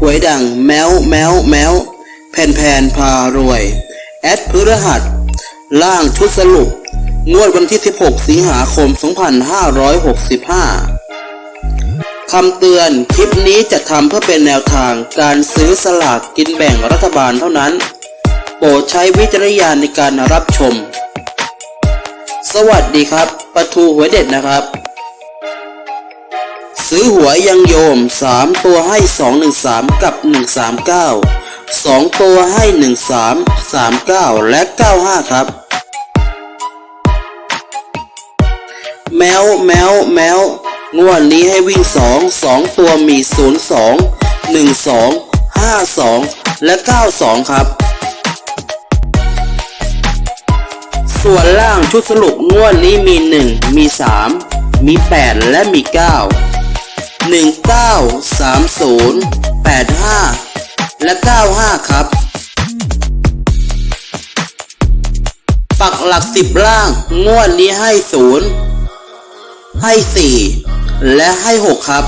หวยดังแมวแมวแมวแผ่นแผ่นพารวย แอดพฤหัส ล่างชุดสรุป งวดวันที่ 16 สิงหาคม 2565 คำเตือนคลิปนี้จะทำเพื่อเป็นแนวทางการซื้อสลากกินแบ่งรัฐบาลเท่านั้น โปรดใช้วิจารณญาณในการรับชม สวัสดีครับปะทูหวยเด็ดนะครับ ซื้อหวยยังโยม 3 ตัวให้ 213 กับ 139 2 ตัวให้ 13 39 และ 95 ครับ แมวแมวแมวงวดนี้ให้วิ่ง 2 2 ตัวมี 02 12 52 และ 92 ครับ ส่วนล่างชุดสรุปงวดนี้มี 1 มี 3 มี 8 และมี 9 19 30 85 และ 95 ครับ ปักหลักสิบล่าง งวดนี้ให้ 0 ให้ 4 และให้ 6 ครับ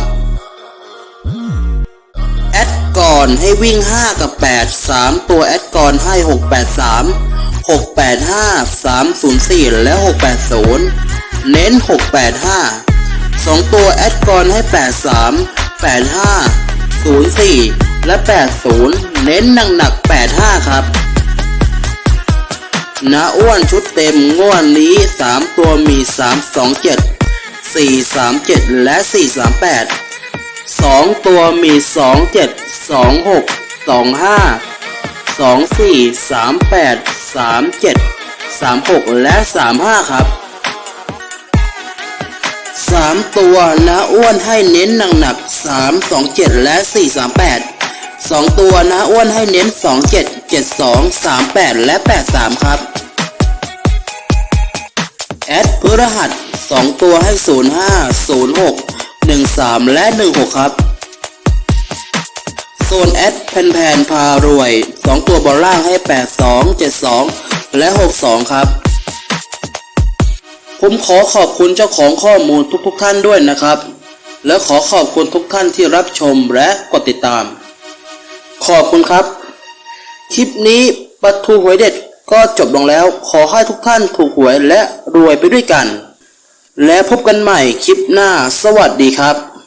แอดก่อนให้วิ่ง 5 กับ 8 3 ตัวแอดก่อนให้ 683 685 304 และ 680 เน้น 685 2 ตัวแอดก่อนให้ 83 85 04 และ 80 เน้นหนักๆ85 ครับนาอ้วนชุดเต็มงวดนี้ 3 ตัวมี 327 437 และ 438 2 ตัวมี 27 26 25 24 38 37 36 และ 35 ครับ 3 ตัวนะอ้วนให้เน้นหนักๆ3 2 7 และ 4 38 2 ตัวนะอ้วนให้เน้น 2 7 7 2 3 8 และ 83 ครับ แอดพฤหัส 2 ตัวให้ 05 06 13 และ 16 ครับโซนแอดแผ่นแผ่นพารวย 2 ตัวบอลล่างให้ 82 72 และ 62 ครับ ผมขอขอบคุณเจ้าของข้อมูลทุกๆทท่านด้วยนะครับ และขอขอบคุณทุกท่านที่รับชมและกดติดตาม ขอบคุณครับ คลิปนี้ปัทูหวยเด็ดก็จบลงแล้ว ขอให้ทุกท่านถูกหวยและรวยไปด้วยกัน และพบกันใหม่คลิปหน้า สวัสดีครับ